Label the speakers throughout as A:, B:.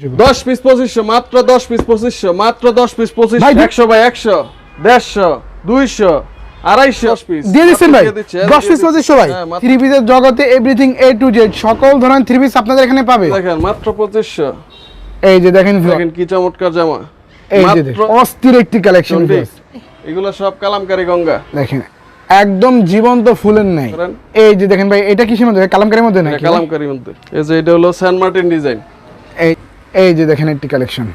A: দশ পিস পঁচিশশো মাত্র দশ পিস পঁচিশশো মাত্র দশ পিস পঁচিশ একশো বাই একশো দেড়শো দুইশো আড়াইশো পিস
B: দিয়ে দিচ্ছেন ভাই? দশ পিস পঁচিশশো ভাই।
A: হ্যাঁ,
B: থ্রি পিসের জগতে এভরিথিং এ টু জেড সকল ধরনের থ্রি পিস আপনাদের এখানে পাবে।
A: দেখেন মাত্র পঁচিশশো।
B: এই যে দেখেন
A: দেখেন কি চমৎকার জামা।
B: এই যে অস্থির একটি কালেকশন।
A: এগুলো সব কালামকারী গঙ্গা।
B: দেখেন একদম জীবন্ত ফুলের নাই এই যে দেখেন ভাই এটা কিসের মধ্যে? কালামকারের মধ্যে নাকি?
A: মধ্যে। এই যে এটা হলো স্যান মার্টিন ডিজাইন
B: এই এই যে দেখেন একটি কালেকশন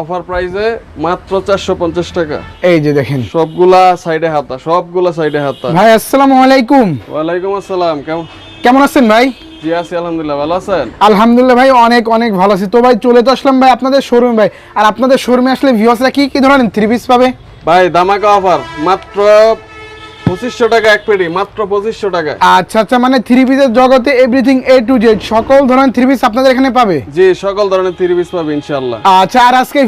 A: অফার প্রাইসে মাত্র চারশো পঞ্চাশ টাকা।
B: এই যে দেখেন।
A: সবগুলা সাইডে হাতা সবগুলা সাইডে হাতা।
B: ভাই আসসালামু আলাইকুম।
A: ওয়ালাইকুম আসসালাম কেমন?
B: কেমন আছেন ভাই?
A: জি আছি আলহামদুলিল্লাহ ভালো আছেন?
B: আলহামদুলিল্লাহ ভাই অনেক অনেক ভালো আছি। তো ভাই চলে তো আসলাম ভাই আপনাদের শোরুমে ভাই। আর আপনাদের শোরুমে আসলে ভিউয়ার্সরা কি কি ধরনের থ্রি পিস পাবে?
A: ভাই দামাকা অফার মাত্র পঁচিশশো টাকা এক পেটি মাত্র পঁচিশশো টাকা।
B: আচ্ছা আচ্ছা মানে থ্রি পিসের জগতে এভরিথিং এ টু জেড সকল ধরনের থ্রি পিস আপনাদের এখানে পাবে?
A: জি সকল ধরনের থ্রি পিস পাবে ইনশাল্লাহ
B: আচ্ছা আর আজকে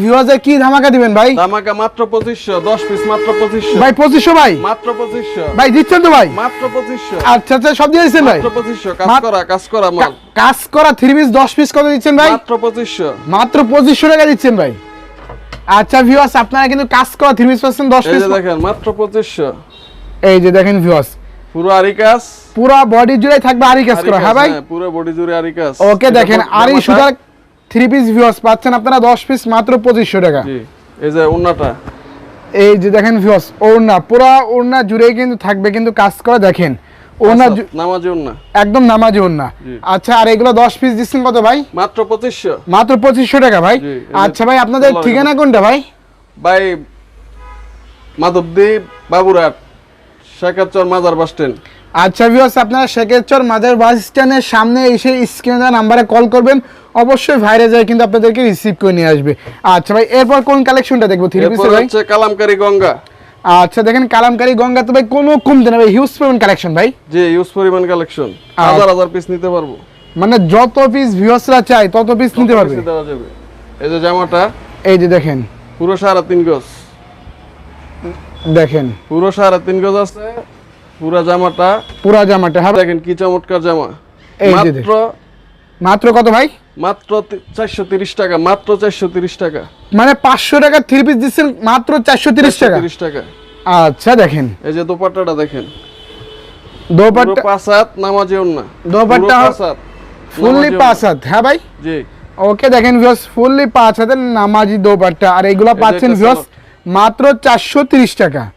B: কি ধামাকা দিবেন ভাই?
A: দামাকা মাত্র পঁচিশশো দশ পিস মাত্র পঁচিশশো।
B: ভাই পঁচিশশো ভাই?
A: মাত্র পঁচিশশো।
B: ভাই দিচ্ছেন তো ভাই?
A: মাত্র পঁচিশশো।
B: আচ্ছা আচ্ছা সব দিয়ে দিচ্ছেন ভাই?
A: মাত্র পঁচিশশো কাজ করা কাজ করা মাল।
B: কাজ করা থ্রি পিস দশ পিস কত দিচ্ছেন ভাই?
A: মাত্র পঁচিশশো।
B: মাত্র পঁচিশশো টাকা দিচ্ছেন ভাই। আচ্ছা ভিউয়ার্স আপনারা কিন্তু কাজ করা থ্রি পিস পাচ্ছেন দশ পিস
A: দেখেন মাত্র পঁচিশশো।
B: এই যে দেখেন ভিউয়ার্স
A: পুরো আরি কাজ
B: পুরা বডি জুড়ে থাকবে আরি কাজ করা হ্যাঁ ভাই?
A: পুরো বডি জুড়ে আরি কাজ
B: ওকে দেখেন আরি সুতার থ্রি পিস ভিউয়ার্স পাচ্ছেন আপনারা দশ পিস মাত্র পঁচিশশো টাকা।
A: জি এই যে উন্নাটা।
B: এই যে দেখেন ভিউয়ার্স ওড়না পুরা ওড়না জুড়ে কিন্তু থাকবে কিন্তু কাজ করা দেখেন। ওড়না
A: নামাজি উন্না
B: একদম নামাজি ওড়না। আচ্ছা আর এগুলো দশ পিস দিচ্ছেন কত ভাই?
A: মাত্র পঁচিশশো।
B: মাত্র পঁচিশশো টাকা ভাই? আচ্ছা ভাই আপনাদের ঠিকানা কোনটা ভাই?
A: ভাই মাধবদ্বীপ বাবুরহাট। শেখাচর মাজার বাস স্ট্যান্ড
B: আচ্ছা ভিউয়ার্স আপনারা শেখেরচর মাজার বাস স্ট্যান্ডের সামনে এসে স্ক্রিনে দেওয়া নাম্বারে কল করবেন। অবশ্যই ভাইরে যায় কিন্তু আপনাদেরকে রিসিভ করে নিয়ে আসবে। আচ্ছা ভাই এরপর কোন কালেকশনটা দেখব? থ্রি পিসের ভাই।
A: হচ্ছে কালামকারী গঙ্গা।
B: আচ্ছা দেখেন কালামকারী গঙ্গা তো ভাই কোনো কমতে না ভাই হিউজ পরিমাণ কালেকশন ভাই।
A: যে ইউজ পরিমাণ কালেকশন
B: আচ্ছা।
A: হাজার হাজার পিস নিতে পারব।
B: মানে যত পিস ভিউয়ার্সরা চায় তত পিস নিতে পারবে।
A: এই যে জামাটা
B: এই যে দেখেন।
A: পুরো সাড়ে তিন গজ।
B: দেখেন।
A: পুরো সাড়ে তিন গজ আছে পুরো জামাটা।
B: পুরা জামাটা হ্যাঁ
A: দেখেন কি চমৎকার জামা।
B: এই যে
A: মাত্র
B: মাত্র কত ভাই?
A: মাত্র চারশো তিরিশ টাকা মাত্র চারশো তিরিশ টাকা।
B: মানে পাঁচশো টাকা থ্রি পিস দিচ্ছেন মাত্র চারশো তিরিশ টাকা?
A: তিরিশ টাকা।
B: আচ্ছা দেখেন।
A: এই যে দোপাট্টাটা দেখেন।
B: দোপাট্টা
A: পাঁচ হাত নামাজি না।
B: দোপাট্টা ফুললি পাঁচ হাত হ্যাঁ ভাই?
A: জি।
B: ওকে দেখেন ভিউয়ার্স ফুললি পাঁচ হাতের নামাজি দোপাট্টা। আর এইগুলো পাচ্ছেন ভিউয়ার্স মাত্র চারশো টাকা।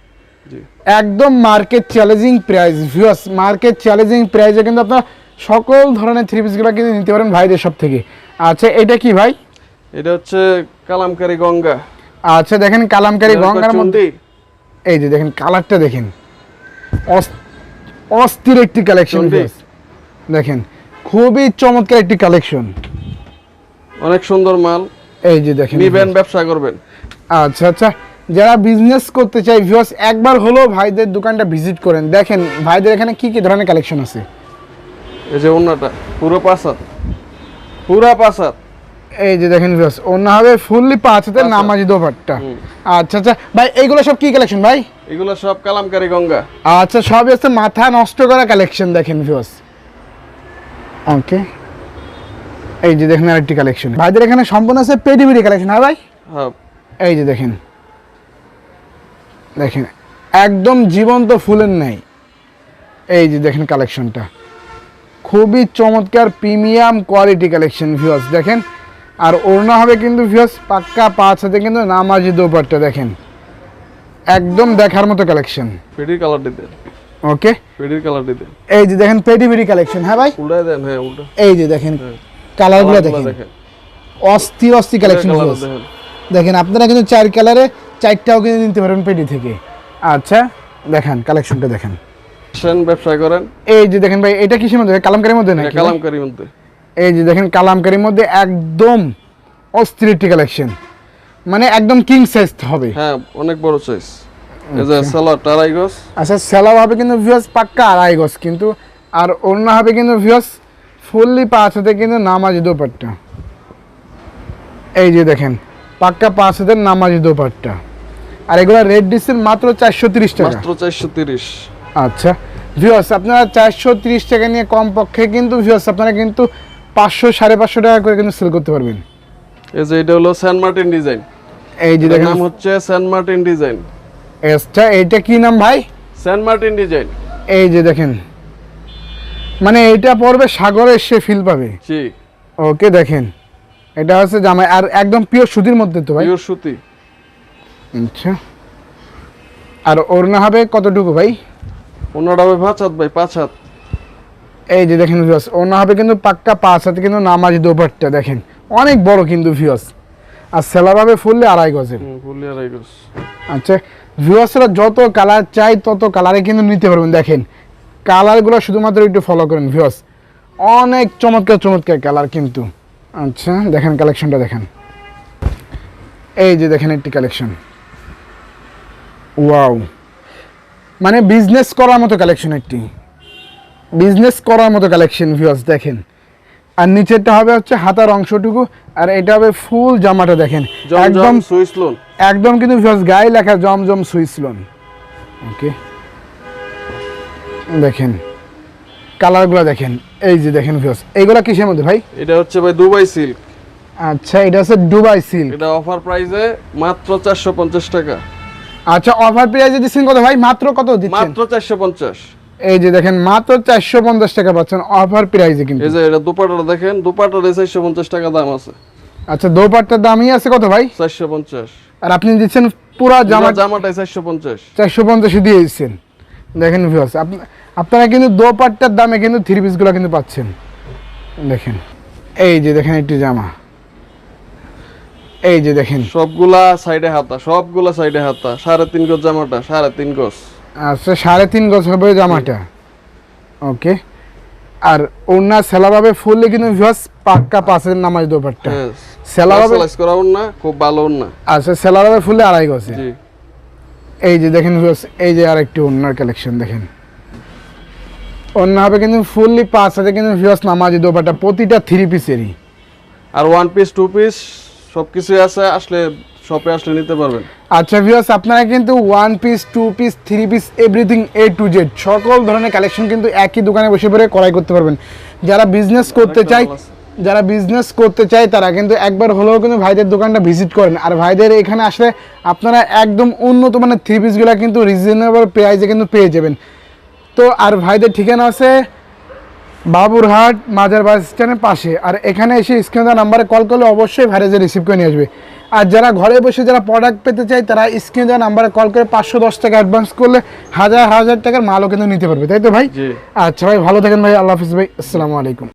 B: একদম market challenging price viewers market challenging প্রাইসে কিন্তু আপনার সকল ধরনের থ্রি পিসগুলো কিন্তু নিতে পারেন ভাইদের সব থেকে। আচ্ছা এটা কি ভাই?
A: এটা হচ্ছে কালামকারি গঙ্গা।
B: আচ্ছা দেখেন কালামকারি গঙ্গার মধ্যে এই যে দেখেন কালারটা দেখেন। অস- অস্থির একটি কালেকশন। দেখেন খুবই চমৎকার একটি কালেকশন
A: অনেক সুন্দর মাল।
B: এই যে দেখেন
A: নিবেন ব্যবসা করবেন।
B: আচ্ছা আচ্ছা। যারা বিজনেস করতে চাই ভিউয়ার্স একবার হলো ভাইদের দোকানটা ভিজিট করেন। দেখেন ভাইদের এখানে কি কি ধরনের কালেকশন আছে?
A: এই যে অন্যটা পুরো পাঁচ হাত পুরা পাঁচ হাত
B: এই যে দেখেন ভিউয়ার্স অন্য হবে ফুললি পাঁচ হাতের
A: পাঁচ হাত।
B: নামাজি দোপাট্টা। আচ্ছা আচ্ছা ভাই এইগুলো সব কি কালেকশন ভাই?
A: এগুলো সব কালামকারী গঙ্গা।
B: আচ্ছা সবই আছে মাথা নষ্ট করা কালেকশন দেখেন ভিউয়ার্স ওকে এই যে দেখেন আরেকটি কালেকশন ভাইদের এখানে সম্পূর্ণ আছে পেডিবিডি কালেকশন হ্যাঁ ভাই?
A: হ্যাঁ।
B: এই যে দেখেন। দেখেন একদম জীবন্ত ফুলের নাই। এই যে দেখেন কালেকশনটা খুবই চমৎকার প্রিমিয়াম কোয়ালিটি কালেকশন ভিউয়ার্স দেখেন। আর ওড়না হবে কিন্তু ভিউয়ার্স পাক্কা পাঁচ হাতে কিন্তু নামাজি দোপাট্টা দেখেন। একদম দেখার মতো কালেকশন
A: পেডির কালার দিতে।
B: ওকে
A: পেডির কালার দিতে।
B: এই যে দেখেন পেডি পেডি কালেকশন হ্যাঁ ভাই?
A: উল্টাই দেন হ্যাঁ উল্টা।
B: এই যে দেখেন
A: হ্যাঁ।
B: কালারগুলো
A: কালারগুলো
B: দেখেন। অস্থির অস্থির কালেকশন
A: দেখেন।
B: আপনারা কিন্তু চার কালারে চারটাও কিন্তু নিতে পারবেন পেটি থেকে। আচ্ছা। দেখেন কালেকশনটা দেখেন।
A: ব্যবসা করেন।
B: এই যে দেখেন ভাই এটা কিসের মধ্যে? কালামকারির মধ্যে নাকি
A: কালামকারীর মধ্যে।
B: এই যে দেখেন কালামকারির মধ্যে একদম অস্থির একটি কালেকশন মানে একদম কিং সাইজ হবে।
A: হ্যাঁ অনেক বড় সাইজ
B: আচ্ছা। সেলাও হবে কিন্তু ভিউয়ার্স পাক্কা আড়াই গজ কিন্তু আর অন্য হবে কিন্তু ভিউয়ার্স ফুললি পাঁচ হাতে কিন্তু নামাজি দোপাট্টা। এই যে দেখেন পাক্কা পাঁচ হাতের নামাজি দোপাট্টা। আর এগুলো রেড ডিসের মাত্র চারশো তিরিশ টাকা।
A: মাত্র চারশো তিরিশ।
B: আচ্ছা ভিউয়ার্স আপনারা চারশো তিরিশ টাকা নিয়ে কম পক্ষে কিন্তু ভিউয়ার্স আপনারা কিন্তু পাঁচশো সাড়ে পাঁচশো টাকা করে কিন্তু সেল করতে পারবেন।
A: এই যে এটা হলো সেন্ট মার্টিন ডিজাইন
B: এই যে দেখেন।
A: নাম হচ্ছে সেন্ট মার্টিন ডিজাইন
B: এসটা এইটা কি নাম ভাই?
A: সেন্ট মার্টিন ডিজাইন
B: এই যে দেখেন। মানে এইটা পড়বে সাগরে সে ফিল পাবে।
A: জি।
B: ওকে দেখেন। এটা হচ্ছে জামাই আর একদম পিওর সুতির মধ্যে তো ভাই।
A: পিওর সুতি।
B: আচ্ছা। আর ওড়না হবে কতটুকু ভাই?
A: ওনার হবে পাঁচ হাত ভাই পাঁচ হাত।
B: এই যে দেখেন ভিউয়ার্স ওড়না হবে কিন্তু পাক্কা পাঁচ হাতে কিন্তু নামাজ দোপাট্টা দেখেন। অনেক বড় কিন্তু ভিউয়ার্স আর সেলার হবে ফুললে আড়াই গজের।
A: হুম, ফুলি আড়াই গজ।
B: আচ্ছা ভিউয়ার্সরা যত কালার চাই তত কালারে কিন্তু নিতে পারবেন দেখেন। কালারগুলো শুধুমাত্র একটু ফলো করেন ভিউয়ার্স অনেক চমৎকার চমৎকার কালার কিন্তু। আচ্ছা দেখেন কালেকশনটা দেখেন। এই যে দেখেন একটি কালেকশন ওয়াও মানে বিজনেস করার মতো কালেকশন একটি। বিজনেস করার মতো কালেকশন ভিউয়ার্স দেখেন। আর নিচেরটা হবে হচ্ছে হাতার অংশটুকু আর এটা হবে ফুল জামাটা দেখেন। একদম
A: সুইস লোন
B: একদম কিন্তু ভিউয়ার্স গায়ে লেখা জমজম সুইসলন ওকে দেখেন কালারগুলো দেখেন। এই যে দেখেন ভিউয়ার্স এইগুলা কিসের মধ্যে ভাই?
A: এটা হচ্ছে ভাই দুবাই সিল্ক
B: আচ্ছা এটা হচ্ছে দুবাই সিল্ক
A: এটা অফার প্রাইসে মাত্র চারশো পঞ্চাশ টাকা।
B: আচ্ছা অফার প্রাইসে দিচ্ছেন কত ভাই? মাত্র কত দিচ্ছেন?
A: মাত্র চারশো পঞ্চাশ।
B: এই যে দেখেন মাত্র চারশো পঞ্চাশ টাকা পাচ্ছেন অফার প্রাইসে কিন্তু।
A: এই যে এটা দুপাটা দেখেন চারশো পঞ্চাশ টাকা দাম আছে।
B: আচ্ছা দোপাট্টার দামই আছে কত ভাই?
A: চারশো পঞ্চাশ।
B: আর আপনি দিচ্ছেন পুরা জামা
A: জামাটাই চারশো পঞ্চাশ।
B: চারশো পঞ্চাশে দিয়ে দিচ্ছেন। দেখেন ভিউয়ার্স আপনারা কিন্তু দোপাট্টার দামে কিন্তু থ্রি পিসগুলো কিন্তু পাচ্ছেন। দেখেন এই যে দেখেন একটি জামা। এই যে দেখেন।
A: সবগুলা সাইডে হাতা সবগুলা সাইডে হাতা সাড়ে তিন গজ জামাটা সাড়ে তিন গজ।
B: আচ্ছা সাড়ে তিন গজ হবে জামাটা। ওকে। আর ওড়না সেলা পাবে ফুললে কিন্তু ভিউয়ার্স পাক্কা পাঁচের নামাজ দোপাট্টা
A: হ্যাঁ
B: সেলা পাবে
A: সেলাইস করা না খুব ভালো না
B: আচ্ছা সেলা পাবে ফুললে আড়াই গজে। এই যে দেখেন ভিউয়ার্স এই যে আরেকটি ওড়নার কালেকশন দেখেন। ওড়না হবে কিন্তু ফুললি পাঁচ হাতে কিন্তু ভিউয়ার্স নামাজি দোপাট্টা প্রতিটা থ্রি পিসেরই
A: আর ওয়ান পিস টু পিস সবকিছু আছে আসলে শপে আসলে নিতে পারবেন।
B: আচ্ছা ভিউয়ার্স আপনারা কিন্তু one piece two piece three piece everything A to Z সকল ধরনের কালেকশন কিন্তু একই দোকানে বসে পড়ে ক্রয় করতে পারবেন। যারা বিজনেস করতে চায় যারা বিজনেস করতে চায় তারা কিন্তু একবার হলেও কিন্তু ভাইদের দোকানটা ভিজিট করেন। আর ভাইদের এখানে আসলে আপনারা একদম উন্নত মানের থ্রি পিসগুলো কিন্তু রিজনেবল প্রাইসে কিন্তু পেয়ে যাবেন। তো আর ভাইদের ঠিকানা আছে বাবুরহাট মাজার বাস স্ট্যান্ডের পাশে। আর এখানে এসে স্ক্রিনে নাম্বারে কল করলে অবশ্যই ভাইরাজে রিসিভ করে নিয়ে আসবে। আর যারা ঘরে বসে যারা প্রোডাক্ট পেতে চায় তারা স্ক্রিনে দেওয়া নাম্বারে কল করে পাঁচশো দশ টাকা অ্যাডভান্স করলে হাজার হাজার টাকার মালও কিন্তু নিতে পারবে। তাই তো ভাই? আচ্ছা ভাই ভালো থাকেন ভাই আল্লাহ হাফিজ ভাই। আসসালামু আলাইকুম।